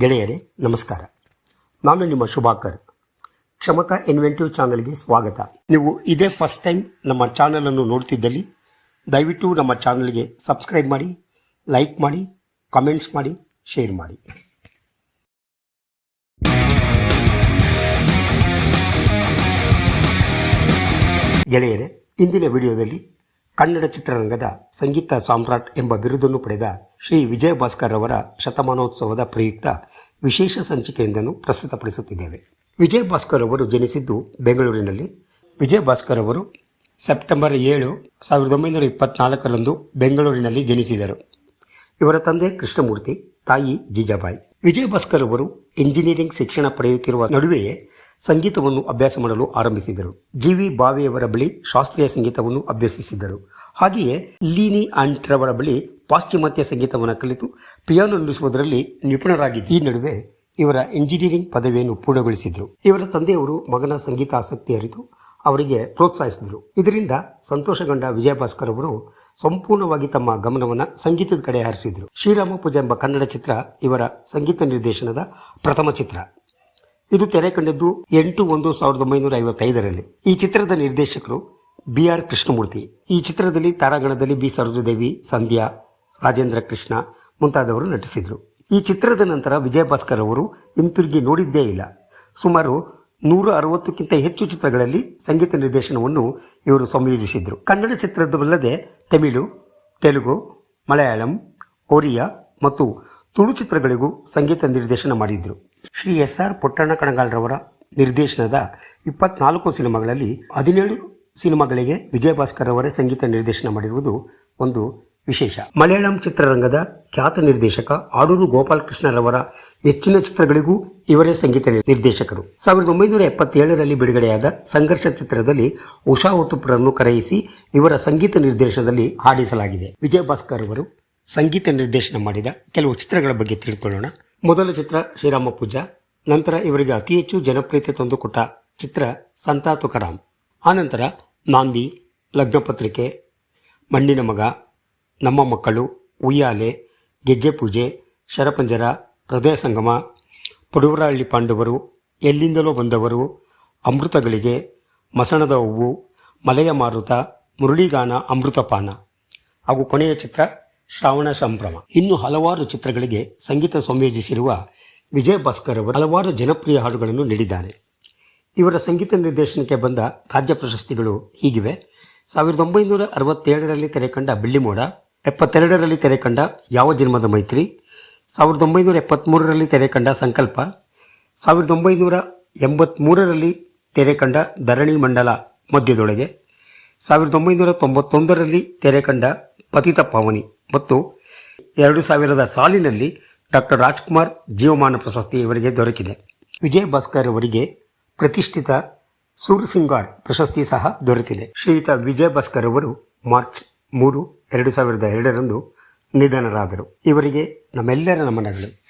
ಗೆಳೆಯರೇ, ನಮಸ್ಕಾರ. ನಾನು ನಿಮ್ಮ ಶುಭಾಕರ್. ಕ್ಷಮತಾ ಇನ್ವೆಂಟಿವ್ ಚಾನಲ್ಗೆ ಸ್ವಾಗತ. ನೀವು ಇದೇ ಫಸ್ಟ್ ಟೈಮ್ ನಮ್ಮ ಚಾನಲನ್ನು ನೋಡ್ತಿದ್ದಲ್ಲಿ, ದಯವಿಟ್ಟು ನಮ್ಮ ಚಾನಲ್ಗೆ ಸಬ್ಸ್ಕ್ರೈಬ್ ಮಾಡಿ, ಲೈಕ್ ಮಾಡಿ, ಕಾಮೆಂಟ್ಸ್ ಮಾಡಿ, ಶೇರ್ ಮಾಡಿ. ಗೆಳೆಯರೇ, ಇಂದಿನ ವಿಡಿಯೋದಲ್ಲಿ ಕನ್ನಡ ಚಿತ್ರರಂಗದ ಸಂಗೀತ ಸಾಮ್ರಾಟ್ ಎಂಬ ಬಿರುದನ್ನು ಪಡೆದ ಶ್ರೀ ವಿಜಯ ಭಾಸ್ಕರ್ ಅವರ ಶತಮಾನೋತ್ಸವದ ಪ್ರಯುಕ್ತ ವಿಶೇಷ ಸಂಚಿಕೆಯೊಂದನ್ನು ಪ್ರಸ್ತುತಪಡಿಸುತ್ತಿದ್ದೇವೆ. ವಿಜಯ ಭಾಸ್ಕರ್ ಅವರು ಜನಿಸಿದ್ದು ಬೆಂಗಳೂರಿನಲ್ಲಿ. ವಿಜಯ ಭಾಸ್ಕರ್ ಅವರು ಸೆಪ್ಟೆಂಬರ್ ಏಳು, ಸಾವಿರದ ಒಂಬೈನೂರ ಇಪ್ಪತ್ನಾಲ್ಕರಂದು ಬೆಂಗಳೂರಿನಲ್ಲಿ ಜನಿಸಿದರು. ಇವರ ತಂದೆ ಕೃಷ್ಣಮೂರ್ತಿ. ತಾಯಿ ಜಿಜಾಬಾಯಿ. ವಿಜಯ ಭಾಸ್ಕರ್ ಅವರು ಇಂಜಿನಿಯರಿಂಗ್ ಶಿಕ್ಷಣ ಪಡೆಯುತ್ತಿರುವ ನಡುವೆಯೇ ಸಂಗೀತವನ್ನು ಅಭ್ಯಾಸ ಮಾಡಲು ಆರಂಭಿಸಿದರು. ಜಿ ವಿ ಬಾವಿಯವರ ಬಳಿ ಶಾಸ್ತ್ರೀಯ ಸಂಗೀತವನ್ನು ಅಭ್ಯಸಿಸಿದರು ಹಾಗೆಯೇ ಲೀನಿ ಆಂಟ್ರವರ ಬಳಿ ಪಾಶ್ಚಿಮಾತ್ಯ ಸಂಗೀತವನ್ನು ಕಲಿತು ಪಿಯಾನೋ ನುಡಿಸುವುದರಲ್ಲಿ ನಿಪುಣರಾಗಿದ್ದ ಈ ನಡುವೆ ಇವರ ಇಂಜಿನಿಯರಿಂಗ್ ಪದವಿಯನ್ನು ಪೂರ್ಣಗೊಳಿಸಿದರು. ಇವರ ತಂದೆಯವರು ಮಗನ ಸಂಗೀತ ಆಸಕ್ತಿ ಅರಿತು ಅವರಿಗೆ ಪ್ರೋತ್ಸಾಹಿಸಿದರು. ಇದರಿಂದ ಸಂತೋಷಗೊಂಡ ವಿಜಯಭಾಸ್ಕರ್ ಅವರು ಸಂಪೂರ್ಣವಾಗಿ ತಮ್ಮ ಗಮನವನ್ನು ಸಂಗೀತದ ಕಡೆ ಹರಿಸಿದರು. ಶ್ರೀರಾಮ ಪೂಜೆ ಎಂಬ ಕನ್ನಡ ಚಿತ್ರ ಇವರ ಸಂಗೀತ ನಿರ್ದೇಶನದ ಪ್ರಥಮ ಚಿತ್ರ. ಇದು ತೆರೆ ಕಂಡಿದ್ದು ಎಂಟು ಒಂದು ಸಾವಿರದ ಒಂಬೈನೂರ ಐವತ್ತೈದರಲ್ಲಿ. ಈ ಚಿತ್ರದ ನಿರ್ದೇಶಕರು ಬಿ ಆರ್ ಕೃಷ್ಣಮೂರ್ತಿ. ಈ ಚಿತ್ರದಲ್ಲಿ ತಾರಾಗಣದಲ್ಲಿ ಬಿ ಸರೋಜದೇವಿ, ಸಂಧ್ಯಾ, ರಾಜೇಂದ್ರ ಕೃಷ್ಣ ಮುಂತಾದವರು ನಟಿಸಿದರು. ಈ ಚಿತ್ರದ ನಂತರ ವಿಜಯ ಭಾಸ್ಕರ್ ಅವರು ಹಿಂತಿರುಗಿ ನೋಡಿದ್ದೇ ಇಲ್ಲ. ಸುಮಾರು ನೂರ ಅರವತ್ತಕ್ಕಿಂತ ಹೆಚ್ಚು ಚಿತ್ರಗಳಲ್ಲಿ ಸಂಗೀತ ನಿರ್ದೇಶನವನ್ನು ಇವರು ಸಂಯೋಜಿಸಿದರು. ಕನ್ನಡ ಚಿತ್ರದಲ್ಲದೆ ತಮಿಳು, ತೆಲುಗು, ಮಲಯಾಳಂ, ಒರಿಯಾ ಮತ್ತು ತುಳು ಚಿತ್ರಗಳಿಗೂ ಸಂಗೀತ ನಿರ್ದೇಶನ ಮಾಡಿದ್ರು. ಶ್ರೀ ಎಸ್ ಆರ್ ಪುಟ್ಟಣ್ಣ ಕಣಗಾಲ್ರವರ ನಿರ್ದೇಶನದ ಇಪ್ಪತ್ನಾಲ್ಕು ಸಿನಿಮಾಗಳಲ್ಲಿ ಹದಿನೇಳು ಸಿನಿಮಾಗಳಿಗೆ ವಿಜಯ ಭಾಸ್ಕರ್ ಅವರೇ ಸಂಗೀತ ನಿರ್ದೇಶನ ಮಾಡಿರುವುದು ಒಂದು ವಿಶೇಷ. ಮಲಯಾಳಂ ಚಿತ್ರರಂಗದ ಖ್ಯಾತ ನಿರ್ದೇಶಕ ಆಡೂರು ಗೋಪಾಲಕೃಷ್ಣರವರ ಹೆಚ್ಚಿನ ಚಿತ್ರಗಳಿಗೂ ಇವರೇ ಸಂಗೀತ ನಿರ್ದೇಶಕರು. ಸಾವಿರದ ಒಂಬೈನೂರ ಎಪ್ಪತ್ತೇಳರಲ್ಲಿ ಬಿಡುಗಡೆಯಾದ ಸಂಘರ್ಷ ಚಿತ್ರದಲ್ಲಿ ಉಷಾ ಉತ್ತುಪ್ರನ್ನು ಕರೆಯಿಸಿ ಇವರ ಸಂಗೀತ ನಿರ್ದೇಶನದಲ್ಲಿ ಹಾಡಿಸಲಾಗಿದೆ. ವಿಜಯ ಭಾಸ್ಕರ್ ಅವರು ಸಂಗೀತ ನಿರ್ದೇಶನ ಮಾಡಿದ ಕೆಲವು ಚಿತ್ರಗಳ ಬಗ್ಗೆ ತಿಳಿದುಕೊಳ್ಳೋಣ ಮೊದಲ ಚಿತ್ರ ಶ್ರೀರಾಮ ಪೂಜಾ, ನಂತರ ಇವರಿಗೆ ಅತಿ ಹೆಚ್ಚು ಜನಪ್ರಿಯತೆ ತಂದುಕೊಟ್ಟ ಚಿತ್ರ ಸಂತಾ ತುಕಾರಾಮ್ ಆನಂತರ ನಾಂದಿ ಲಗ್ನಪತ್ರಿಕೆ ಮಣ್ಣಿನ ಮಗ ನಮ್ಮ ಮಕ್ಕಳು ಉಯ್ಯಾಲೆ, ಗೆಜ್ಜೆ ಪೂಜೆ, ಶರಪಂಜರ, ಹೃದಯ ಸಂಗಮ ಪಡುವರಹಳ್ಳಿ ಪಾಂಡವರು, ಎಲ್ಲಿಂದಲೋ ಬಂದವರು, ಅಮೃತಗಳಿಗೆ, ಮಸಣದ ಹೂವು, ಮಲೆಯ ಮಾರುತ, ಮುರಳಿಗಾನ, ಅಮೃತಪಾನ. ಹಾಗೂ ಕೊನೆಯ ಚಿತ್ರ ಶ್ರಾವಣ ಸಂಭ್ರಮ. ಇನ್ನು ಹಲವಾರು ಚಿತ್ರಗಳಿಗೆ ಸಂಗೀತ ಸಂಯೋಜಿಸಿರುವ ವಿಜಯ ಭಾಸ್ಕರ್ ಅವರು ಹಲವಾರು ಜನಪ್ರಿಯ ಹಾಡುಗಳನ್ನು ನೀಡಿದ್ದಾರೆ. ಇವರ ಸಂಗೀತ ನಿರ್ದೇಶನಕ್ಕೆ ಬಂದ ರಾಜ್ಯ ಪ್ರಶಸ್ತಿಗಳು ಹೀಗಿವೆ. ಸಾವಿರದ ಒಂಬೈನೂರ ಅರವತ್ತೇಳರಲ್ಲಿ ತೆರೆಕಂಡ ಬೆಳ್ಳಿಮೋಡ ಎಪ್ಪತ್ತೆರಡರಲ್ಲಿ ತೆರೆಕಂಡ ಯಾವ ಜನ್ಮದ ಮೈತ್ರಿ? ಸಾವಿರದ ಒಂಬೈನೂರ ಎಪ್ಪತ್ತ್ಮೂರರಲ್ಲಿ ತೆರೆಕಂಡ ಸಂಕಲ್ಪ. ಸಾವಿರದ ಒಂಬೈನೂರ ಎಂಬತ್ತ್ಮೂರರಲ್ಲಿ ತೆರೆಕಂಡ ಧರಣಿ ಮಂಡಲ ಮಧ್ಯದೊಳಗೆ. ಸಾವಿರದ ಒಂಬೈನೂರ ತೊಂಬತ್ತೊಂದರಲ್ಲಿ ತೆರೆಕಂಡ ಪತಿತ ಪಾವನಿ. ಮತ್ತು ಎರಡು ಸಾವಿರದ ಸಾಲಿನಲ್ಲಿ ಡಾಕ್ಟರ್ ರಾಜ್ಕುಮಾರ್ ಜೀವಮಾನ ಪ್ರಶಸ್ತಿ ಇವರಿಗೆ ದೊರಕಿದೆ. ವಿಜಯ್ ಭಾಸ್ಕರ್ ಅವರಿಗೆ ಪ್ರತಿಷ್ಠಿತ ಸೂರ್ಸಿಂಗಾರ್ ಪ್ರಶಸ್ತಿ ಸಹ ದೊರೆತಿದೆ. ಶ್ರೀಯುತ ವಿಜಯ್ ಭಾಸ್ಕರ್ ಅವರು ಮಾರ್ಚ್ ಮೂರು ಎರಡು ಸಾವಿರದ ಎರಡರಂದು ನಿಧನರಾದರು. ಇವರಿಗೆ ನಮ್ಮೆಲ್ಲರ ನಮನಗಳು.